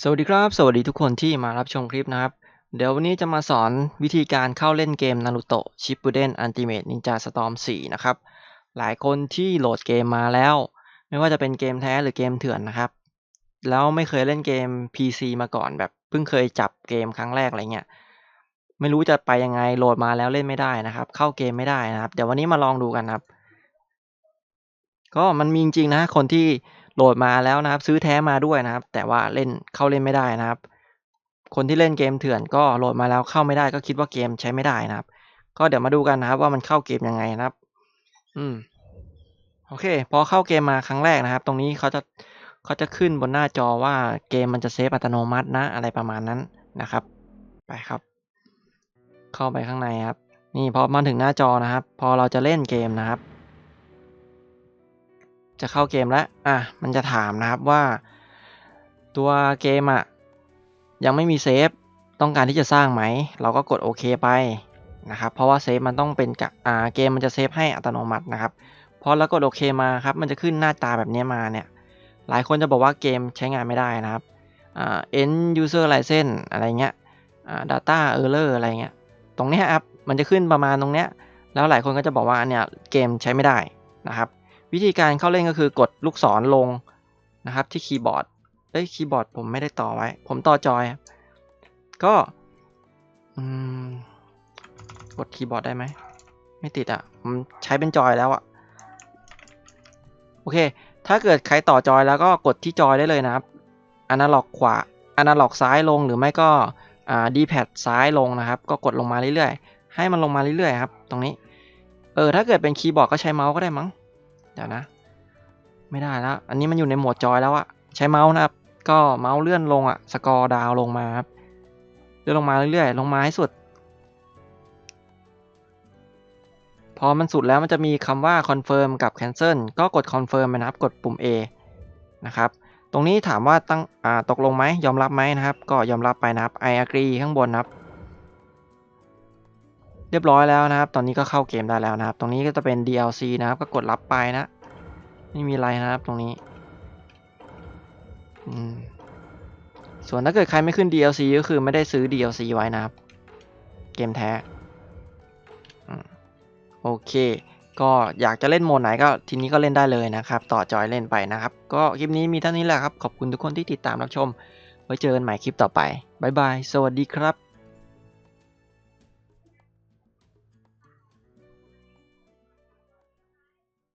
สวัสดีครับ สวัสดีทุกคนที่มารับชมคลิปนะครับ เดี๋ยววันนี้จะมาสอนวิธีการเข้าเล่นเกม Naruto Shippuden Ultimate Ninja Storm 4 นะครับ หลายคนที่โหลดเกมมาแล้ว ไม่ว่าจะเป็นเกมแท้หรือเกมเถื่อนนะครับ แล้วไม่เคยเล่นเกม PC มาก่อนแบบเพิ่งเคยจับเกมครั้งแรกอะไรเงี้ย ไม่รู้จะไปยังไงโหลดมาแล้วเล่นไม่ได้นะครับ เข้าเกมไม่ได้นะครับ เดี๋ยววันนี้มาลองดูกันครับ ก็มันมีจริงนะคนที่ โหลดมาแล้วนะครับ ซื้อแท้มาด้วยนะครับ แต่ว่าเล่นเข้าเล่นไม่ได้นะครับ คนที่เล่นเกมเถื่อนก็โหลดมาแล้วเข้าไม่ได้ก็คิดว่าเกมใช้ไม่ได้นะครับ ก็เดี๋ยวมาดูกันนะครับว่ามันเข้าเกมยังไงนะครับ อืมโอเคพอเข้าเกมมาครั้งแรกนะครับ ตรงนี้เขาจะเขาจะขึ้นบนหน้าจอว่าเกมมันจะเซฟอัตโนมัตินะอะไรประมาณนั้นนะครับ ไปครับ เข้าไปข้างในครับ นี่พอมาถึงหน้าจอนะครับ พอเราจะเล่นเกมนะครับ จะเข้าเกมแล้ว อะ มันจะถามนะครับว่า ตัวเกมอะยังไม่มีเซฟ ต้องการที่จะสร้างไหม เราก็กดโอเคไปนะครับ เพราะว่าเซฟมันต้องเป็นกะอ่าเกมมันจะเซฟให้อัตโนมัตินะครับ พอแล้วกดโอเคมาครับ มันจะขึ้นหน้าตาแบบนี้มาเนี่ย หลายคนจะบอกว่าเกมใช้งานไม่ได้นะครับอ่า end user license อะไรเงี้ยอ่า data error อะไรเงี้ย ตรงนี้ครับ มันจะขึ้นประมาณตรงเนี้ย แล้วหลายคนก็จะบอกว่าเนี่ยเกมใช้ไม่ได้นะครับ วิธีการเข้าเล่นก็คือกดลูกศรลงนะครับที่คีย์บอร์ดเอ้ยคีย์บอร์ดผมไม่ได้ต่อไว้ ผมต่อจอย ก็กดคีย์บอร์ดได้ไหม ไม่ติดอะผมใช้เป็นจอยแล้วอะ โอเค ถ้าเกิดใครต่อจอยแล้วก็กดที่จอยได้เลยนะครับอนาล็อกขวาอนาล็อกซ้ายลงหรือไม่ก็ดีแพดซ้ายลงนะครับ ก็กดลงมาเรื่อยๆ ให้มันลงมาเรื่อยๆครับ ตรงนี้ เออ ถ้าเกิดเป็นคีย์บอร์ดก็ใช้เมาส์ก็ได้มั้ง ดี๋ยวนะ ไม่ได้แล้ว อันนี้มันอยู่ในโหมดจอยแล้วอะใช้เมาส์นะครับ ก็เมาส์เลื่อนลงอะสกอร์ดาวลงมาครับเลื่อนลงมาเรื่อยๆ ลงมาให้สุด พอมันสุดแล้วมันจะมีคำว่า confirm กับ cancel ก็กด confirm ไปนะครับ กดปุ่ม A นะครับ ตรงนี้ถามว่าตั้งอ่าตกลงไหมยอมรับไหมนะครับ ก็ยอมรับไปนะครับ I agree ข้างบนนะครับเรียบร้อยแล้วนะครับ ตอนนี้ก็เข้าเกมได้แล้วนะครับ ตรงนี้ก็จะเป็น DLC นะครับ ก็กดรับไปนะ ไม่มีอะไรนะครับตรงนี้ส่วนถ้าเกิดใครไม่ขึ้น DLC ก็คือไม่ได้ซื้อ DLC ไว้นะครับ เกมแท้โอเค ก็อยากจะเล่นโหมดไหนก็ทีนี้ก็เล่นได้เลยนะครับ ต่อจอยเล่นไปนะครับ ก็คลิปนี้มีเท่านี้แหละครับ ขอบคุณทุกคนที่ติดตามรับชม ไว้เจอกันใหม่คลิปต่อไป บ๊ายบาย สวัสดีครับ